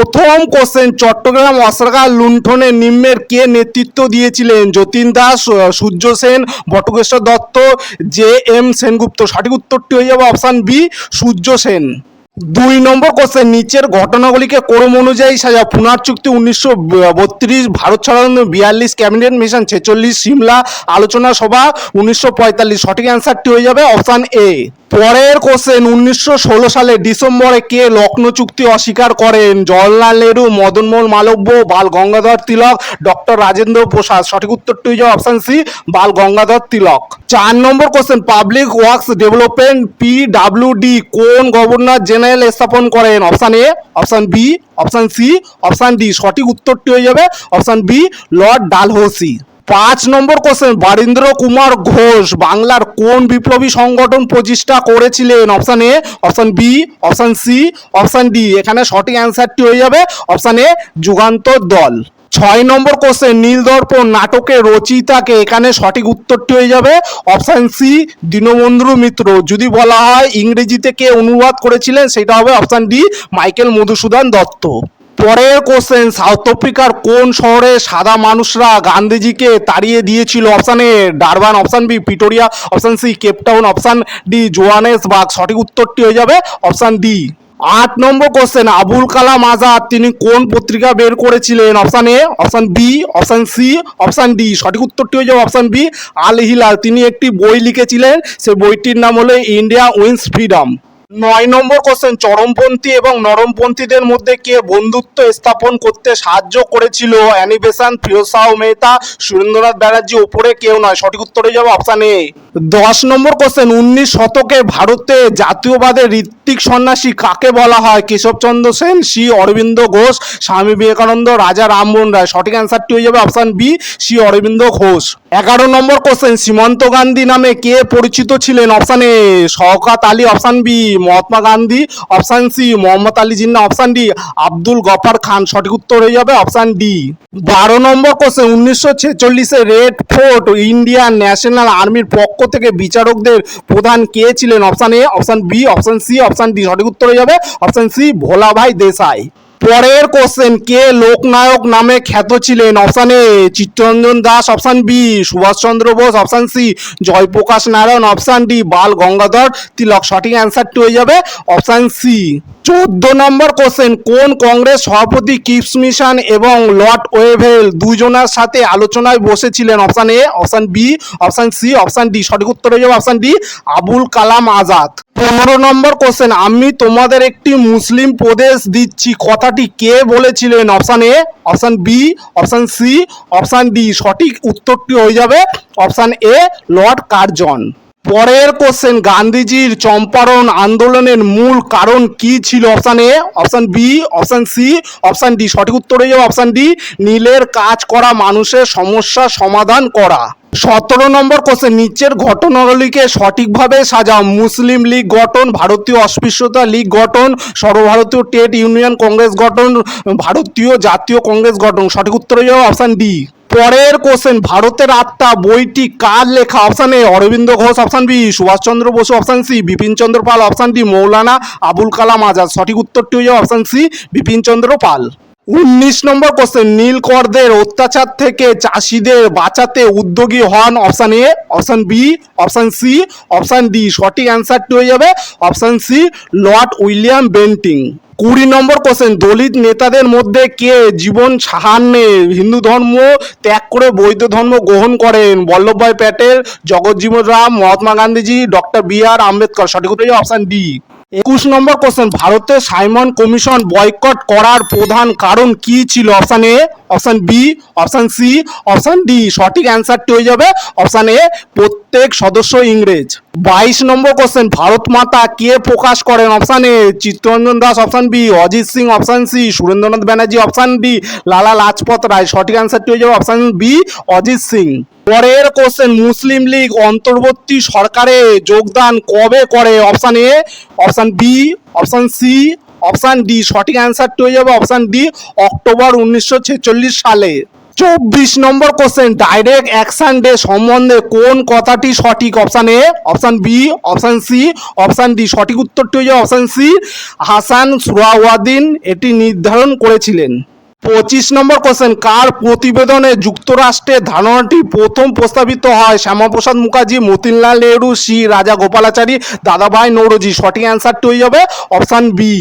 প্রথম কোশ্চেন চট্টগ্রাম অস্ত্রাগার লুণ্ঠনে নিম্নের কে নেতৃত্ব দিয়েছিলেন? Jatin Das Surya Sen, Batukeshwar Dutt, J M Sengupta. সঠিক উত্তরটি হয়ে যাবে অপশান বি সূর্য সেন। দুই নম্বর কোশ্চেন নিচের ঘটনাগুলিকে ক্রম অনুযায়ী সাজা পুনার চুক্তি উনিশশো বত্রিশ, ভারত ছাড়ানো বিয়াল্লিশ ক্যাবিনেট মিশন, ছেচল্লিশ, সিমলা আলোচনা সভা উনিশশো পঁয়তাল্লিশ। সঠিক অ্যান্সারটি হয়ে যাবে অপশান এ পরের কোশ্চেন উনিশশো ষোলো সালে ডিসেম্বরে কে লখনৌ চুক্তি অস্বীকার করেন? জওয়াহরলাল নেহরু, মদনমোহন মালব্য, বাল গঙ্গাধর তিলক, ডক্টর রাজেন্দ্র প্রসাদ। সঠিক উত্তরটি হয়ে অপশান সি, বাল গঙ্গাধর তিলক। চার নম্বর question, public works development, P D, কোন গভর্নর জেনারেল স্থাপন করেন? Option A, option B, option C, option D. সঠিক উত্তরটি হয়ে যাবে অপশান বি, লর্ড ডালহৌসি। পাঁচ নম্বর কোশ্চেন বারীন্দ্র কুমার ঘোষ, বাংলার কোন বিপ্লবী সংগঠন প্রতিষ্ঠা করেছিলেন? Option A option B option C option D এখানে সঠিক অ্যান্সারটি হয়ে যাবে অপশান এ যুগান্তর দল। ছয় নম্বর কোশ্চেন নীলদর্পণ নাটকের রচিতাকে এখানে সঠিক উত্তরটি হয়ে যাবে অপশান সি দীনবন্ধু মিত্র। যদি বলা হয় ইংরেজিতে কে অনুবাদ করেছিলেন, সেটা হবে option D Michael Madhusudan Dutta. পরের কোশ্চেন সাউথ আফ্রিকার কোন শহরে সাদা মানুষরা গান্ধীজিকে তাড়িয়ে দিয়েছিল? Option A Durban option B Pretoria option C Cape Town option D Johannes Johannesburg সঠিক উত্তরটি হয়ে যাবে অপশান ডি আট নম্বর কোশ্চেন আবুল কালাম আজাদ, তিনি কোন পত্রিকা বের করেছিলেন? Option A option B option C option D সঠিক উত্তরটি হয়ে যাবে অপশান বি আল হিলাল তিনি একটি বই লিখেছিলেন সেই বইটির নাম হলো ইন্ডিয়া উইন্স ফ্রিডম নয় নম্বর কোশ্চেন চরমপন্থী এবং নরমপন্থীদের মধ্যে কে বন্ধুত্ব স্থাপন করতে সাহায্য করেছিল? অ্যানিবেশন ফিরোসাহ মেহতা, সুরেন্দ্রনাথ ব্যানার্জি, ওপরে কেউ নয়। সঠিক উত্তর হয়ে যাবে অপশান এ দশ নম্বর কোশ্চেন উনিশ শতকে ভারতে জাতীয়বাদের ঋত্বিক সন্ন্যাসী কাকে বলা হয়? কেশবচন্দ্র সেন শ্রী অরবিন্দ ঘোষ, স্বামী বিবেকানন্দ, রাজা রামমোহন রায়। সঠিক অ্যান্সারটি হয়ে যাবে অপশান বি শ্রী অরবিন্দ ঘোষ। এগারো নম্বর কোশ্চেন সীমান্ত গান্ধী নামে কে পরিচিত ছিলেন? Option A Shaukat Ali option B Mahatma Gandhi option C Mohammad Ali Jinnah option D Abdul Ghaffar Khan. সঠিক উত্তর হয়ে যাবে অপশান ডি বারো নম্বর কোশ্চেন উনিশশো ছেচল্লিশে রেড ফোর্ট ইন্ডিয়ান ন্যাশনাল আর্মির পক্ষ থেকে বিচারকদের প্রধান কে ছিলেন? Option A option B option C option D সঠিক উত্তর হয়ে যাবে অপশান সি ভোলাভাই দেশাই। পরের কোশ্চেন কে লোকনায়ক নামে খ্যাত ছিলেন? Option A Chittaranjan Das option B Subhash Chandra Bose option C Jayaprakash Narayan option D Bal Gangadhar. Tilak, সঠিক অ্যান্সারটি হয়ে যাবে অপশান সি চোদ্দ নম্বর কোশ্চেন কোন কংগ্রেস সভাপতি কিপস মিশন এবং লর্ড ওয়েভেল দুজনের সাথে আলোচনায় বসেছিলেন? Option A option B option C option D সঠিক উত্তর হয়ে যাবে অপশান ডি আবুল কালাম আজাদ। পনেরো নম্বর কোশ্চেন আমি তোমাদের একটি মুসলিম প্রদেশ দিচ্ছি। কথাটি কে বলেছিলেন? Option A, option B, option C, option D. সঠিক উত্তরটি হয়ে যাবে অপশান এ, লর্ড কার্জন। পরের কোশ্চেন গান্ধীজির চম্পারণ আন্দোলনের মূল কারণ কি ছিল? Option A, option B, option C, option D. সঠিক উত্তর হয়ে যাবে অপশান ডি। নীলের কাজ করা, মানুষের সমস্যা সমাধান করা। সতেরো নম্বর কোশ্চেন নিচের ঘটনাগুলিকে সঠিকভাবে সাজাও। মুসলিম লীগ গঠন, ভারতীয় অস্পৃশ্যতা লীগ গঠন, সর্বভারতীয় ট্রেড ইউনিয়ন কংগ্রেস গঠন, ভারতীয় জাতীয় কংগ্রেস গঠন। সঠিক উত্তর হয়ে যাবে অপশান ডি পরের কোশ্চেন ভারতের আত্মা বইটি কার লেখা? Option A, Aurobindo Ghosh. Option B, Subhash Chandra Basu. Option C Bipin Chandra Pal. Option D, Maulana Abul Kalam Azad. সঠিক উত্তরটি হয়ে যাবে অপশান সি বিপিন চন্দ্র পাল। উনিশ নম্বর কোশ্চেন নীলকরদের অত্যাচার থেকে চাষিদের বাঁচাতে উদ্যোগী হন option A option B option C option D সঠিক অ্যান্সারটি হয়ে যাবে option C lord William Bentinck. কুড়ি নম্বর কোশ্চেন দলিত নেতাদের মধ্যে কে জীবন সাহান্যে হিন্দু ধর্ম ত্যাগ করে বৌদ্ধ ধর্ম গ্রহণ করেন? Vallabhbhai Patel Jagjivan Ram, Mahatma Gandhiji doctor B R Ambedkar. সঠিক উত্তর অপশান ডি একুশ নম্বর কোশ্চেন ভারতের সাইমন কমিশন বয়কট করার প্রধান কারণ কি ছিল? Option A option B option C option D সঠিক অ্যান্সারটি হয়ে যাবে অপশান এ প্রত্যেক সদস্য ইংরেজ। বাইশ নম্বর কোশ্চেন ভারত মাতা কে প্রকাশ করেন? Option A Chittaranjan Das option B Ajit Singh option C Surendranath Banerjee option D Lala Lajpat Rai. সঠিক অ্যান্সারটি হয়ে যাবে অপশান বি অজিত সিং। পরের কোশ্চেন মুসলিম লীগ অন্তর্বর্তী সরকারে যোগদান কবে করে? Option A option B, option C, option D. সঠিক অ্যান্সারটি হয়ে যাবে অপশান ডি, অক্টোবর উনিশশো ছেচল্লিশ সালে। চব্বিশ নম্বর কোশ্চেন ডাইরেক্ট অ্যাকশন ডে সম্বন্ধে কোন কথাটি সঠিক? Option A, option B, option C, option D. সঠিক উত্তরটি হয়ে যাবে অপশান সি, হাসান সুরাওয়াদিন এটি নির্ধারণ করেছিলেন। পঁচিশ নম্বর কোশ্চেন কার প্রতিবেদনে যুক্তরাষ্ট্রে ধারণাটি প্রথম প্রস্তাবিত হয়? শ্যামাপ্রসাদ মুখার্জি, মতিনলাল নেহরু শ্রী রাজা গোপালাচারী দাদাভাই নৌরজি। সঠিক অ্যান্সারটি হয়ে যাবে অপশান বি